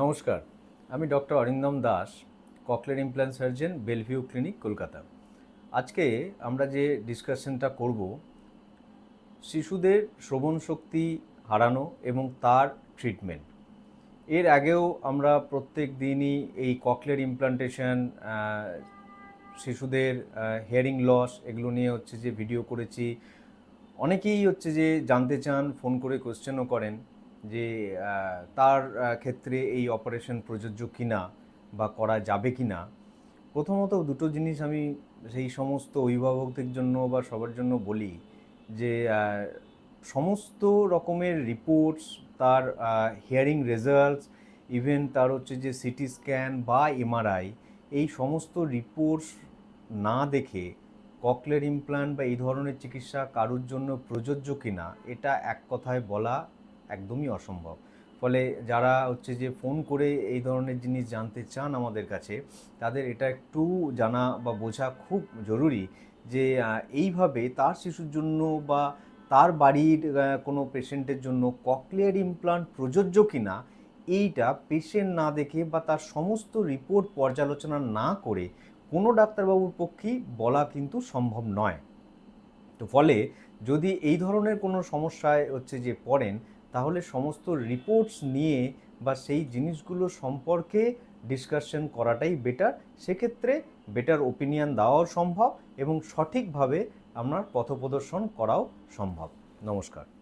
নমস্কার, আমি doctor Arindam Das cochlear implant surgeon, Bellevue clinic, Kolkata. আজকে আমরা যে ডিসকাশনটা করব, শিশুদের শ্রবণ শক্তি হারানো এবং তার ট্রিটমেন্ট। এর আগেও আমরা প্রত্যেক দিনই এই ককলের ইমপ্লান্টেশন শিশুদের হিয়ারিং লস এগুলো নিয়ে হচ্ছে যে ভিডিও করেছি। অনেকেই হচ্ছে যে জানতে চান ফোন করে কোশ্চেনও করেন। যে তার ক্ষেত্রে এই অপারেশন প্রযোজ্য কিনা বা করা যাবে কি না প্রথমত দুটো জিনিস আমি সেই সমস্ত অভিভাবকদের জন্য বা সবার জন্য বলি যে সমস্ত রকমের রিপোর্টস তার হিয়ারিং রেজাল্টস ইভেন তার হচ্ছে যে সিটি স্ক্যান বা এমআরআই এই সমস্ত রিপোর্টস না দেখে ককলের ইমপ্লান্ট বা এই ধরনের চিকিৎসা কারোর জন্য প্রযোজ্য কিনা, এটা এক কথায় বলা একদমই অসম্ভব। ফলে যারা হচ্ছে যে ফোন করে এই ধরনের জিনিস জানতে চান আমাদের কাছে, তাদের এটা একটু জানা বা বোঝা খুব জরুরি যে এইভাবে তার শিশুর জন্য বা তার বাড়ির কোনো পেশেন্টের জন্য ককলিয়ার ইমপ্লান্ট প্রযোজ্য কিনা, এইটা পেশেন্ট না দেখে বা তার সমস্ত রিপোর্ট পর্যালোচনা না করে কোনো ডাক্তারবাবুর পক্ষেই বলা কিন্তু সম্ভব নয়। তো ফলে যদি এই ধরনের কোনো সমস্যায় হচ্ছে যে পড়েন তাহলে সমস্ত রিপোর্টস নিয়ে বা সেই জিনিসগুলো সম্পর্কে ডিসকাশন করাটাই বেটার সেক্ষেত্রে বেটার ওপিনিয়ন দেওয়াও সম্ভব এবং সঠিকভাবে আপনার পথপ্রদর্শন করাও সম্ভব। নমস্কার।